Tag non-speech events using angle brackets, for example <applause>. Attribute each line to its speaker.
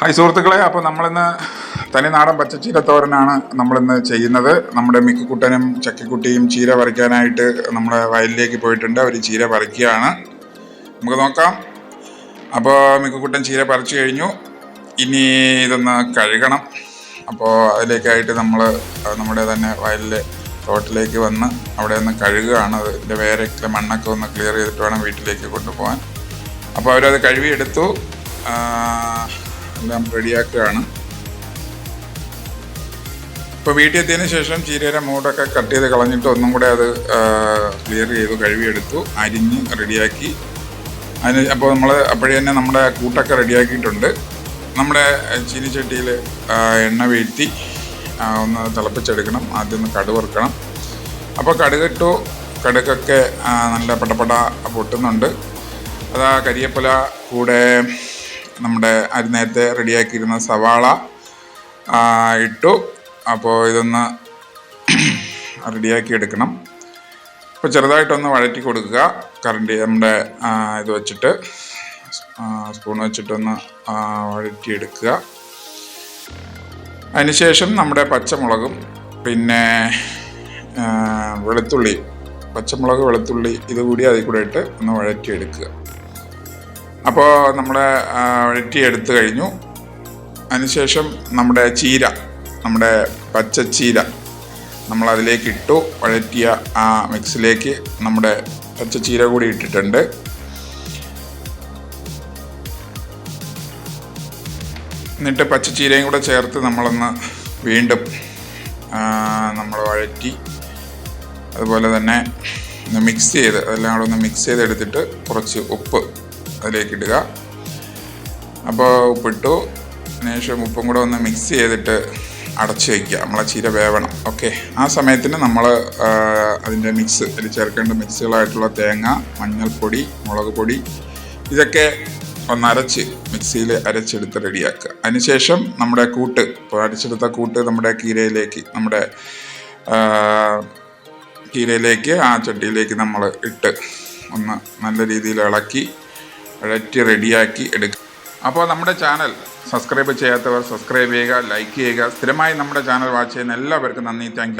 Speaker 1: Hi സുഹൃത്തുക്കളെ അപ്പോൾ നമ്മളിന്ന് തനി നാടൻ പച്ചച്ചീര തോരനാണ് നമ്മളിന്ന് ചെയ്യുന്നത്. നമ്മുടെ മിക്കുക്കുട്ടനും ചക്കിക്കുട്ടിയും ചീര പറിക്കാനായിട്ട് നമ്മുടെ വയലിലേക്ക് പോയിട്ടുണ്ട്. അവർ ചീര പറിക്കുകയാണ്. നമുക്ക് നോക്കാം. അപ്പോൾ മിക്കുക്കുട്ടൻ ചീര പറിച്ചു കഴിഞ്ഞു. ഇനി ഇതൊന്ന് കഴുകണം. അപ്പോൾ അതിലേക്കായിട്ട് നമ്മൾ നമ്മുടെ തന്നെ വയലിലെ തോട്ടിലേക്ക് വന്ന് അവിടെ ഒന്ന് കഴുകുകയാണ്. അതിന്റെ വേരൊക്കെ മണ്ണൊക്കെ ഒന്ന് ക്ലിയർ ചെയ്തിട്ട് വേണം വീട്ടിലേക്ക് കൊണ്ടുപോകാൻ. അപ്പോൾ അവരത് കഴുകിയെടുത്തു. എല്ലാം റെഡിയാക്കുകയാണ്. ഇപ്പോൾ വീട്ടിൽ എത്തിയതിന് ശേഷം ചീരയുടെ മൂടൊക്കെ കട്ട് ചെയ്ത് കളഞ്ഞിട്ട് ഒന്നും കൂടെ അത് ക്ലിയർ ചെയ്ത് കഴുകിയെടുത്തു അരിഞ്ഞ് റെഡിയാക്കി. അതിന് അപ്പോൾ നമ്മൾ അപ്പോഴേ തന്നെ നമ്മുടെ കൂട്ടൊക്കെ റെഡിയാക്കിയിട്ടുണ്ട്. നമ്മുടെ ചീനിച്ചട്ടിയിൽ എണ്ണ വീഴ്ത്തി ഒന്ന് തിളപ്പിച്ചെടുക്കണം ആദ്യം ഒന്ന് കടുക് വറുക്കണം. അപ്പോൾ കടുകിട്ടു കടുകൊക്കെ നല്ല പടപട പൊട്ടുന്നുണ്ട്. അതാ കരിയപ്പല കൂടെ നമ്മുടെ അരി നേരത്തെ റെഡിയാക്കിയിരുന്ന സവാള ഇട്ടു. അപ്പോൾ ഇതൊന്ന് <clears throat> റെഡിയാക്കി എടുക്കണം. അപ്പോൾ ചെറുതായിട്ടൊന്ന് വഴറ്റി കൊടുക്കുക. കറണ്ട് നമ്മുടെ ഇത് വെച്ചിട്ട് സ്പൂൺ വെച്ചിട്ടൊന്ന് വഴറ്റി വഴറ്റിയെടുക്കുക. അതിനുശേഷം നമ്മുടെ പച്ചമുളകും പിന്നെ വെളുത്തുള്ളി പച്ചമുളക് വെളുത്തുള്ളി ഇതുകൂടി അതിൽ കൂടെ ഇട്ട് ഒന്ന് വഴറ്റിയെടുക്കുക. അപ്പോൾ നമ്മുടെ ആ, വഴറ്റിയെടുത്ത് കഴിഞ്ഞു. അതിനുശേഷം നമ്മുടെ ചീര നമ്മുടെ പച്ചച്ചീര നമ്മൾ അതിലേക്ക് ഇട്ടു. വഴറ്റിയ ആ മിക്സിലേക്ക് നമ്മുടെ പച്ചച്ചീര കൂടി ഇട്ടിട്ടുണ്ട്. എന്നിട്ട് പച്ചച്ചീരയും കൂടെ ചേർത്ത് നമ്മളൊന്ന് വീണ്ടും നമ്മൾ വഴറ്റി അതുപോലെ തന്നെ മിക്സ് ചെയ്ത് അതെല്ലാം കൂടെ ഒന്ന് മിക്സ് ചെയ്തെടുത്തിട്ട് കുറച്ച് ഉപ്പ് അതിലേക്ക് ഇടുക. അപ്പോൾ ഉപ്പിട്ടു. അതിനുശേഷം ഉപ്പും കൂടെ ഒന്ന് മിക്സ് ചെയ്തിട്ട് അടച്ച് വയ്ക്കുക നമ്മളെ ചീര വേവണം. ഓക്കെ ആ സമയത്തിന് നമ്മൾ അതിന്റെ മിക്സ് അതിൽ ചേർക്കേണ്ട മിക്സുകളായിട്ടുള്ള തേങ്ങ മഞ്ഞൾപ്പൊടി മുളക് പൊടി ഇതൊക്കെ ഒന്ന് അരച്ച് മിക്സിയിൽ അരച്ചെടുത്ത് റെഡിയാക്കുക. അതിനുശേഷം നമ്മുടെ കൂട്ട് ഇപ്പോൾ അരച്ചെടുത്ത കൂട്ട് നമ്മുടെ കീരയിലേക്ക് നമ്മുടെ കീരയിലേക്ക് ആ ചട്ടിയിലേക്ക് നമ്മൾ ഇട്ട് ഒന്ന് നല്ല രീതിയിൽ ഇളക്കി ഇഴറ്റി റെഡിയാക്കി എടുക്കുക അപ്പോൾ നമ്മുടെ ചാനൽ സബ്സ്ക്രൈബ് ചെയ്യാത്തവർ സബ്സ്ക്രൈബ് ചെയ്യുക ലൈക്ക് ചെയ്യുക. സ്ഥിരമായി നമ്മുടെ ചാനൽ വാച്ച് ചെയ്യുന്ന എല്ലാവർക്കും നന്ദി. താങ്ക്